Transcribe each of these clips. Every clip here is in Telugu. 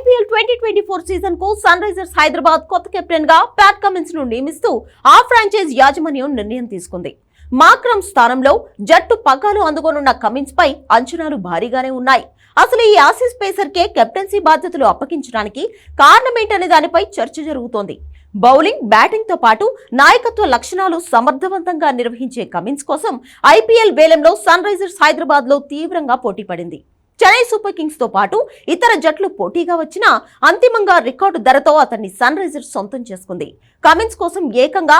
ఐపీఎల్ ట్వంటీ ట్వంటీ ఫోర్ సీజన్కు సన్ రైజర్స్ హైదరాబాద్ కొత్త కెప్టెన్గా ప్యాట్ కమిన్స్ను నియమిస్తూ ఆ ఫ్రాంచైజ్ యాజమాన్యం నిర్ణయం తీసుకుంది. మాక్రమ్ స్థానంలో జట్టు పగ్గాలు అందుకోనున్న కమిన్స్ పై అంచనాలు భారీగానే ఉన్నాయి. అసలు ఈ ఆసీస్ పేసర్ కే కెప్టెన్సీ బాధ్యతలు అప్పగించడానికి కారణమేంటనే దానిపై చర్చ జరుగుతోంది. బౌలింగ్ బ్యాటింగ్తో పాటు నాయకత్వ లక్షణాలు సమర్థవంతంగా నిర్వహించే కమిన్స్ కోసం ఐపీఎల్ వేలంలో సన్ రైజర్స్ హైదరాబాద్లో తీవ్రంగా పోటీ పడింది. చెన్నై సూపర్ కింగ్స్తో పాటు ఇతర జట్లు పోటీగా వచ్చినా అంతిమంగా రికార్డు ధరతో అతన్ని సన్ రైజర్స్ సొంతం చేసుకుంది. కమిన్స్ కోసం ఏకంగా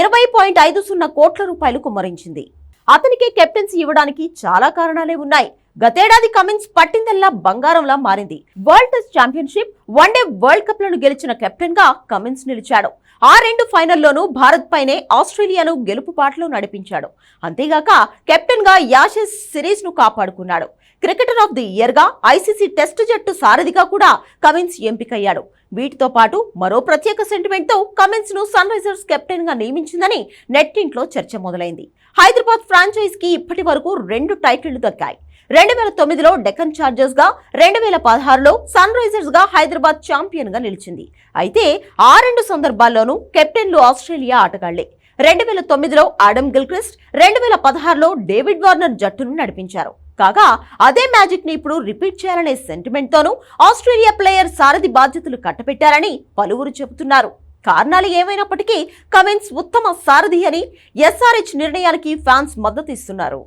ఇరవై పాయింట్ ఐదు సున్నా కోట్ల రూపాయలు కుమ్మరించింది. అతనికి కెప్టెన్సీ ఇవ్వడానికి చాలా కారణాలే ఉన్నాయి. గతేడాది కమిన్స్ పట్టిందల్లా బంగారంలా మారింది. World Test Championship one day World కప్లను గెలిచిన కెప్టెన్గా కమిన్స్ నిలిచాడు. ఆ రెండు ఫైనల్లోనూ భారత్ పైనే ఆస్ట్రేలియాను గెలుపు పాటలో నడిపించాడు. అంతేగాక కెప్టెన్గా యాషెస్ సిరీస్ను కాపాడుకున్నాడు. క్రికెటర్ ఆఫ్ ది ఇయర్గా ఐసీసీ టెస్ట్ జట్టు సారథిగా కూడా కమిన్స్ ఎంపికయ్యాడు. వీటితో పాటు మరో ప్రత్యేక సెంటిమెంట్తో కమిన్స్ను సన్ రైజర్స్ కెప్టెన్గా నియమించిందని నెట్టింట్లో చర్చ మొదలైంది. హైదరాబాద్ ఫ్రాంచైజ్కి ఇప్పటి వరకు రెండు టైటిళ్ళు దక్కాయి. రెండు వేల తొమ్మిదిలో డెక్కన్ చార్జర్స్గా రెండు వేల పదహారులో సన్ రైజర్స్గా హైదరాబాద్ ఛాంపియన్గా నిలిచింది. అయితే ఆ రెండు సందర్భాల్లోనూ కెప్టెన్లు ఆస్ట్రేలియా ఆటగాళ్ళే. రెండు వేల తొమ్మిదిలో ఆడమ్ గిల్క్రిస్ట్ రెండు వేల పదహారులో డేవిడ్ వార్నర్ జట్టును నడిపించారు. కాగా అదే మ్యాజిక్ని ఇప్పుడు రిపీట్ చేయాలనే సెంటిమెంట్ తోనూ ఆస్ట్రేలియా ప్లేయర్ సారథి బాధ్యతలు కట్టపెట్టారని పలువురు చెబుతున్నారు. కారణాలు ఏమైనప్పటికీ కమిన్స్ ఉత్తమ సారథి అని ఎస్ఆర్హెచ్ నిర్ణయానికి ఫ్యాన్స్ మద్దతు ఇస్తున్నారు.